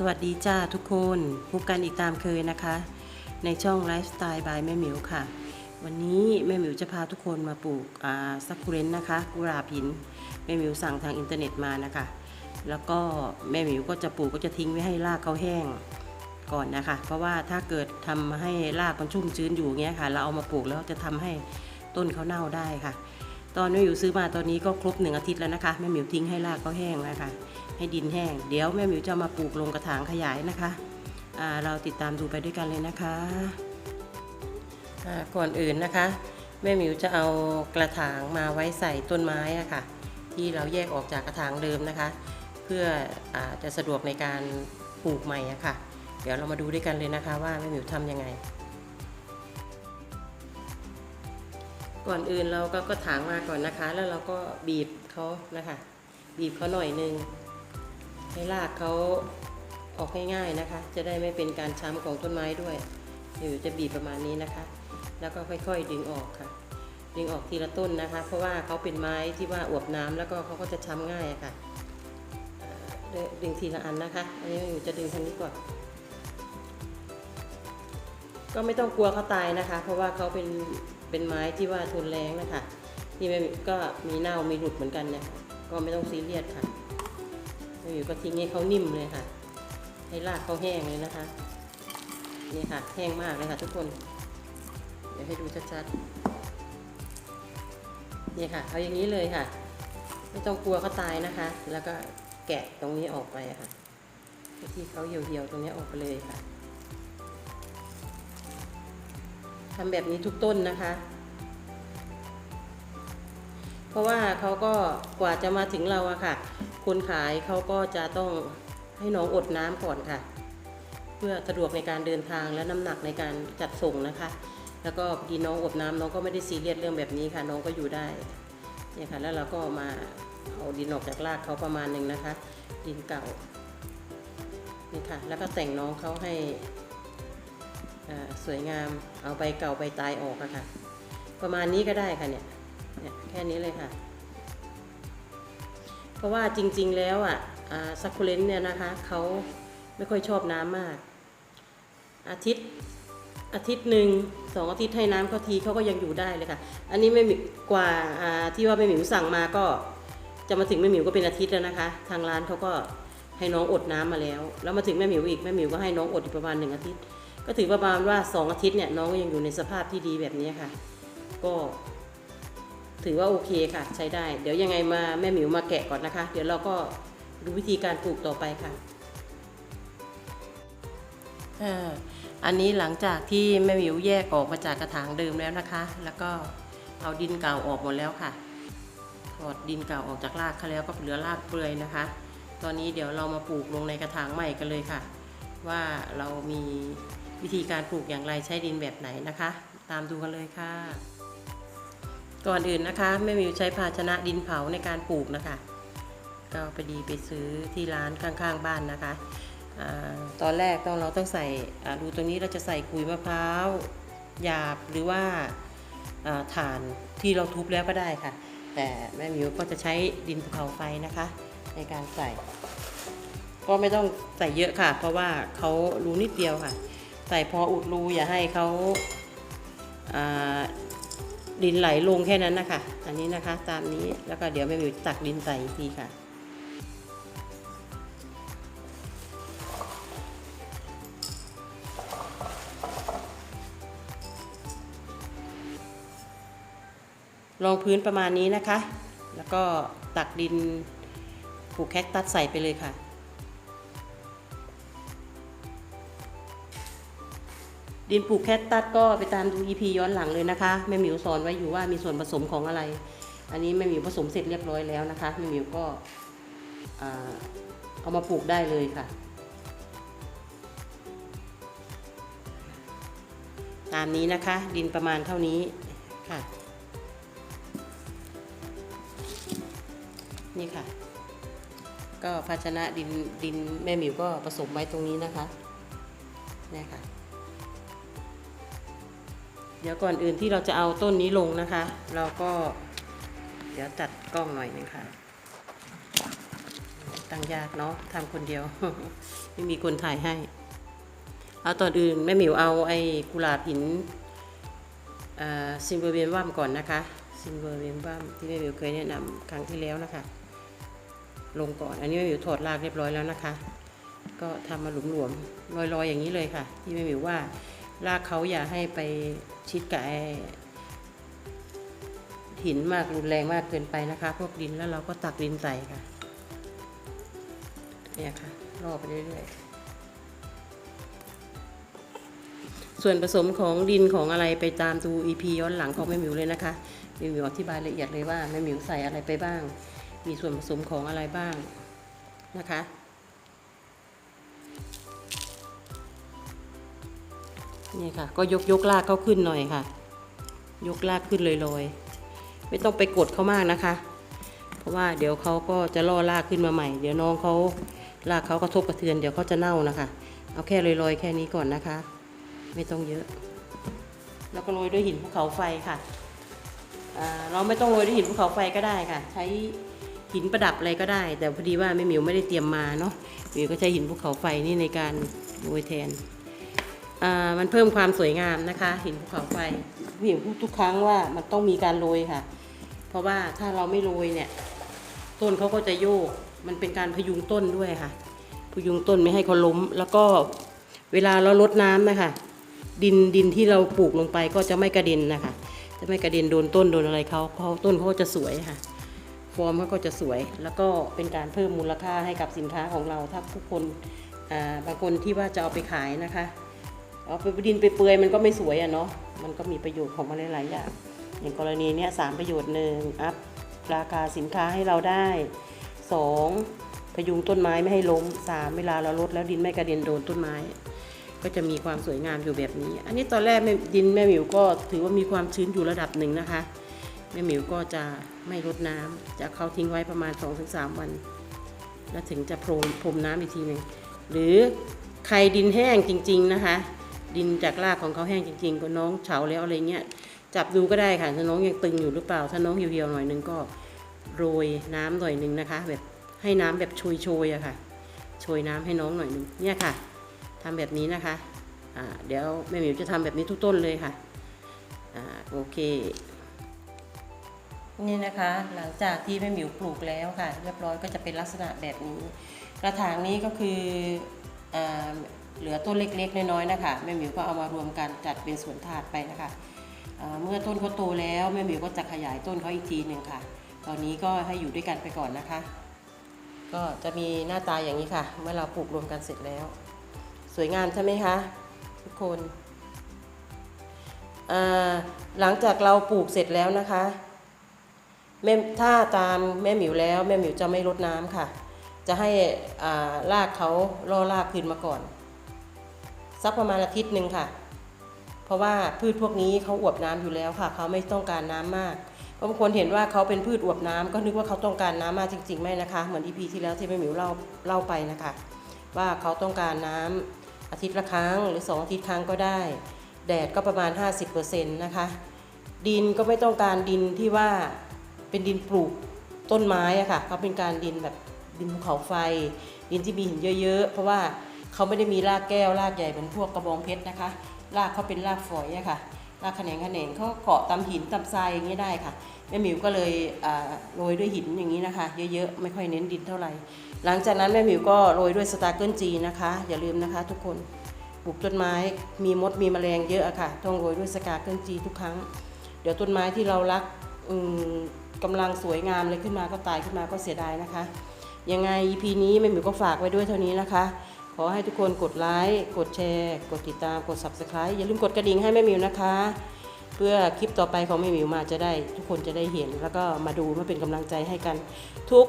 สวัสดีจ้าทุกคนพบกันอีกตามเคยนะคะ ในช่องไลฟ์สไตล์บายแม่หมิวค่ะ วันนี้แม่หมิวจะพาทุกคนมาปลูกอ่าซักคูเรนนะคะกุหลาบหินแม่หมิวสั่งทางอินเทอร์เน็ตมานะคะ แล้วก็แม่หมิวก็จะปลูกก็จะทิ้งไว้ให้รากเขาแห้งก่อนนะคะ เพราะว่าถ้าเกิดทำให้รากมันชุ่มชื้นอยู่เงี้ยค่ะ เราเอามาปลูกแล้วจะทำให้ต้นเขาเน่าได้ค่ะ ตอนแม่หมิวซื้อมาตอนนี้ก็ครบหนึ่งอาทิตย์แล้วนะคะแม่หมิวทิ้งให้รากเขาแห้งแล้วค่ะให้ดินแห้ง เดี๋ยวแม่หมิวจะมาปลูกลงกระถางขยายนะคะเราติดตามดูไปด้วยกันเลยนะคะก่อนอื่นนะคะ แม่หมิวจะเอากระถางมาไว้ใส่ต้นไม้อะค่ะที่เราแยกออกจากกระถางเดิมนะคะ เพื่ออจะสะดวกในการปลูกใหม่อะค่ะ เดี๋ยวเรามาดูด้วยกันเลยนะคะว่าแม่หมิวทำยังไง ก่อนอื่นเราก็ก็ถางมาก่อนนะคะ แล้วเราก็บีบเขานะคะ บีบเขาหน่อยนึงให้รากเขาออกง่ายๆนะคะ จะได้ไม่เป็นการช้ำของต้นไม้ด้วยเดี๋ยวจะบีบประมาณนี้นะคะ แล้วก็ค่อยๆดึงออกค่ะ ดึงออกทีละต้นนะคะ เพราะว่าเขาเป็นไม้ที่ว่าอวบน้ำแล้วก็เขาก็จะช้ำง่ายอะค่ะเอ่อดึงทีละอันนะคะอันนี้หนูจะดึงทางนี้ก่อนก็ไม่ต้องกลัวเขาตายนะคะ เพราะว่าเขาเป็น เป็นไม้ที่ว่าทนแรงนะคะที่ไม่ก็มีเน่ามีหลุดเหมือนกันเนี่ยก็ไม่ต้องซีเรียสค่ะอยู่ก็ทิ้งให้เขานิ่มเลยค่ะ ให้รากเขาแห้งเลยนะคะนี่ค่ะแห้งมากเลยค่ะ ทุกคน เดี๋ยวให้ดูชัดๆนี่ค่ะ เอาอย่างนี้เลยค่ะ ไม่ต้องกลัวเขาตายนะคะ แล้วก็แกะตรงนี้ออกไปค่ะที่เขาเหี่ยวๆตรงนี้ออกไปเลยค่ะ ทำแบบนี้ทุกต้นนะคะ เพราะว่าเขาก็กว่าจะมาถึงเราอะค่ะ คนขายเขาก็จะต้องให้น้องอดน้ำก่อนค่ะ เพื่อสะดวกในการเดินทางและน้ำหนักในการจัดส่งนะคะ แล้วก็พอดีน้องอดน้ำน้องก็ไม่ได้ซีเรียสเรื่องแบบนี้ค่ะ น้องก็อยู่ได้เนี่ยค่ะแล้วเราก็มาเอาดินออกจากรากเขาประมาณหนึ่งนะคะ ดินเก่านี่ค่ะ แล้วก็แต่งน้องเขาให้ สวยงามเอาใบเก่าใบตายออกอะค่ะ ประมาณนี้ก็ได้ค่ะเนี่ยเนี่ยแค่นี้เลยค่ะ เพราะว่าจริงๆแล้วอะซักคูเลนเนี่ยนะคะเขาไม่ค่อยชอบน้ำมาก อาทิตย์อาทิตย์หนึ่งสองอาทิตย์ให้น้ำเขาทีเขาก็ยังอยู่ได้เลยค่ะ อันนี้ไม่กว่าที่ว่าแม่หมิวสั่งมาก็จะมาถึงแม่หมิวก็เป็นอาทิตย์แล้วนะคะ ทางร้านเขาก็ให้น้องอดน้ำมาแล้ว แล้วมาถึงแม่หมิวอีกแม่หมิวก็ให้น้องอดอีกประมาณหนึ่งอาทิตย์ ก็ถือประมาณว่าสองอาทิตย์เนี่ยน้องก็ยังอยู่ในสภาพที่ดีแบบนี้ค่ะ ก็ถือว่าโอเคค่ะ ใช้ได้ เดี๋ยวยังไงมาแม่หมิวมาแกะก่อนนะคะ เดี๋ยวเราก็ดูวิธีการปลูกต่อไปค่ะอ่าอันนี้หลังจากที่แม่หมิวแยกออกมาจากกระถางเดิมแล้วนะคะ แล้วก็เอาดินเก่าออกหมดแล้วค่ะถอดดินเก่าออกจากรากเขาแล้วก็เหลือรากเปลือยนะคะ ตอนนี้เดี๋ยวเรามาปลูกลงในกระถางใหม่กันเลยค่ะ ว่าเรามี วิธีการปลูกอย่างไรใช้ดินแบบไหนนะคะ ตามดูกันเลยค่ะ ก่อนอื่นนะคะแม่หมิวใช้ภาชนะดินเผาในการปลูกนะคะ ก็พอดีไปซื้อที่ร้านข้างๆ บ้านนะคะอตอนแรกต้องเราต้องใส่ดูตรงนี้เราจะใส่ขุยมะพร้าวหยาบหรือว่าอ่านที่เราทุบแล้วก็ได้ค่ะ แต่แม่หมิวก็จะใช้ดินภูเขาไฟนะคะ ในการใส่ ก็ไม่ต้องใส่เยอะค่ะ เพราะว่าเขารูนิดเดียวค่ะ ใส่พออุดรูอย่าให้เขาดินไหลลงแค่นั้นนะคะ อันนี้นะคะตามนี้แล้วก็เดี๋ยวแม่หมิวตักดินใส่อีกทีค่ะ รองพื้นประมาณนี้นะคะ แล้วก็ตักดินปลูกแคคตัสใส่ไปเลยค่ะ ดินปลูกแคคตัสก็ไปตามดู EP ย้อนหลังเลยนะคะแม่หมิวสอนไว้อยู่ว่ามีส่วนผสมของอะไร อันนี้แม่หมิวผสมเสร็จเรียบร้อยแล้วนะคะแม่หมิวก็เอามาปลูกได้เลยค่ะ ตามนี้นะคะ ดินประมาณเท่านี้ค่ะ นี่ค่ะ ก็ภาชนะดินดินแม่หมิวก็ผสมไว้ตรงนี้นะคะนี่ค่ะ เดี๋ยวก่อนอื่นที่เราจะเอาต้นนี้ลงนะคะ เราก็เดี๋ยวจัดกล้องหน่อยนึงค่ะ ตั้งยากเนาะทำคนเดียว ไม่มีคนถ่ายให้ เอาตอนอื่นแม่หมิวเอาไอ้กุหลาบหินซิมเบอร์เบียนวัมก่อนนะคะซิมเบอร์เบียนวัมที่แม่หมิวเคยแนะนำครั้งที่แล้วนะคะ ลงก่อนอันนี้แม่หมิวถอดรากเรียบร้อยแล้วนะคะ ก็ทำมาหลวมๆลอยๆอย่างนี้เลยค่ะ ที่แม่หมิวว่า รากเขาอย่าให้ไปชิดกับไอหินมากรุนแรงมากเกินไปนะคะ พวกดินแล้วเราก็ตักดินใส่ค่ะ เนี่ยค่ะรอไปเรื่อยๆ ส่วนผสมของดินของอะไรไปตามดู EP ย้อนหลังของแม่หมิวเลยนะคะแม่หมิวอธิบายละเอียดเลยว่าแม่หมิวใส่อะไรไปบ้าง มีส่วนผสมของอะไรบ้างนะคะ นี่ค่ะ ก็ยกยกลากเขาขึ้นหน่อยค่ะ ยกลากขึ้นลอยๆ ไม่ต้องไปกดเขามากนะคะ เพราะว่าเดี๋ยวเขาก็จะล่อลากขึ้นมาใหม่ เดี๋ยวน้องเขาลากเขากระทบกระเทือนเดี๋ยวเขาจะเน่านะคะ เอาแค่ลอยๆ แค่นี้ก่อนนะคะ ไม่ต้องเยอะ แล้วก็โรยด้วยหินภูเขาไฟค่ะเราไม่ต้องโรยด้วยหินภูเขาไฟก็ได้ค่ะ ใช้หินประดับอะไรก็ได้ แต่พอดีว่าแม่หมิวไม่ได้เตรียมมาเนาะหมิวก็ใช้หินภูเขาไฟนี่ในการโรยแทน มันเพิ่มความสวยงามนะคะหินภูเขาไฟพี่หญิงพูดทุกครั้งว่ามันต้องมีการโรยค่ะ เพราะว่าถ้าเราไม่โรยเนี่ยต้นเขาก็จะโยก มันเป็นการพยุงต้นด้วยค่ะ พยุงต้นไม่ให้เขาล้ม แล้วก็เวลาเราลดน้ำนะคะดินดินที่เราปลูกลงไปก็จะไม่กระเด็นนะคะ จะไม่กระเด็นโดนต้นโดนอะไรเขาเขาต้นเขาจะสวยค่ะ ฟอร์มเขาก็จะสวย แล้วก็เป็นการเพิ่มมูลค่าให้กับสินค้าของเรา ถ้าทุกคนบางคนที่ว่าจะเอาไปขายนะคะ เอาไปดินไปเปื่อยมันก็ไม่สวยอะเนาะมันก็มีประโยชน์ของมันหลายๆอย่างอย่างกรณีเนี้ยสามประโยชน์หนึ่งอัพราคาสินค้าให้เราได้สองพยุงต้นไม้ไม่ให้ล้มสามเวลาเราลดแล้วดินไม่กระเด็นโดนต้นไม้ ก็จะมีความสวยงามอยู่แบบนี้ อันนี้ตอนแรกแม่ดินแม่หมิวก็ถือว่ามีความชื้นอยู่ระดับหนึ่งนะคะแม่หมิวก็จะไม่รดน้ำจะเขาทิ้งไว้ประมาณ 2-3 วัน แล้วถึงจะพรมพรมน้ำอีกทีหนึ่งหรือใครดินแห้งจริง ๆนะคะ ดินจากรากของเขาแห้งจริง ๆ ก็น้องเฉาแล้วอะไรเงี้ยจับดูก็ได้ค่ะถ้าน้องยังตึงอยู่หรือเปล่า ถ้าน้องเหี่ยวๆหน่อยนึงก็โรยน้ำหน่อยนึงนะคะ แบบให้น้ำแบบโชยๆอะค่ะโชยน้ำให้น้องหน่อยนึงเนี่ยค่ะทำแบบนี้นะคะอ่าเดี๋ยวแม่หมิวจะทำแบบนี้ทุกต้นเลยค่ะอ่าโอเค นี่นะคะหลังจากที่แม่หมิวปลูกแล้วค่ะ เรียบร้อยก็จะเป็นลักษณะแบบนี้ กระถางนี้ก็คืออ่า เหลือต้นเล็กๆ น้อยๆนะคะแม่หมิวก็เอามารวมกันจัดเป็นสวนถาดไปนะคะเมื่อต้นเขาโตแล้วแม่หมิวก็จะขยายต้นเขาอีกทีหนึ่งค่ะ ตอนนี้ก็ให้อยู่ด้วยกันไปก่อนนะคะ ก็จะมีหน้าตาอย่างนี้ค่ะ เมื่อเราปลูกรวมกันเสร็จแล้ว สวยงามใช่ไหมคะทุกคนหลังจากเราปลูกเสร็จแล้วนะคะแม่ถ้าตามแม่หมิวแล้วแม่หมิวจะไม่รดน้ำค่ะ จะให้อ่ารากเขาล่อรากขึ้นมาก่อน สักประมาณอาทิตย์หนึ่งค่ะ เพราะว่าพืชพวกนี้เขาอวบน้ำอยู่แล้วค่ะ เขาไม่ต้องการน้ำมากบางคนเห็นว่าเขาเป็นพืชอวบน้ำก็นึกว่าเขาต้องการน้ำมากจริง ๆ ไม่นะคะ เหมือนอีพีที่แล้วที่แม่หมิวเล่าเล่าไปนะคะ ว่าเขาต้องการน้ำอาทิตย์ละครั้งหรือสองอาทิตย์ครั้งก็ได้ แดดก็ประมาณ 50%นะคะ ดินก็ไม่ต้องการดินที่ว่าเป็นดินปลูกต้นไม้อะค่ะเขาเป็นการดินแบบดินภูเขาไฟ ดินที่มีหินเยอะ ๆ เพราะว่า เขาไม่ได้มีรากแก้วรากใหญ่เหมือนพวกกระบองเพชรนะคะ รากเขาเป็นรากฝอยอะค่ะรากแขนงแขนงเขาเกาะตามหินตามทรายอย่างนี้ได้ค่ะแม่หมิวก็เลยโรยด้วยหินอย่างนี้นะคะ เยอะๆไม่ค่อยเน้นดินเท่าไหร่ หลังจากนั้นแม่หมิวก็โรยด้วยสตาร์เกิลจีนะคะ อย่าลืมนะคะ ทุกคนปลูกต้นไม้มีมดมีแมลงเยอะอะค่ะ ต้องโรยด้วยสตาร์เกิลจีทุกครั้ง เดี๋ยวต้นไม้ที่เรารักอืมกำลังสวยงามเลยขึ้นมาก็ตายขึ้นมาก็เสียดายนะคะยังไง EP นี้แม่หมิวก็ฝากไว้ด้วยเท่านี้นะคะ ขอให้ทุกคนกดไลค์ กดแชร์ กดติดตาม กด Subscribe อย่าลืมกดกระดิ่งให้แม่หมิวนะคะ เพื่อคลิปต่อไปของแม่หมิวมาจะได้ ทุกคนจะได้เห็น แล้วก็มาดูมาเป็นกำลังใจให้กัน ทุก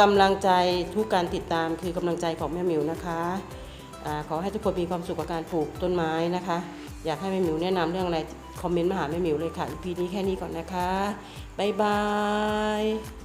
กำลังใจทุกการติดตามคือกำลังใจของแม่หมิวนะคะอขอให้ทุกคนมีความสุขกับการปลูกต้นไม้นะคะ อยากให้แม่หมิวแนะนำเรื่องอะไรคอมเมนต์มาหาแม่หมิวเลยค่ะ EP นี้แค่นี้ก่อนนะคะบ๊ายบาย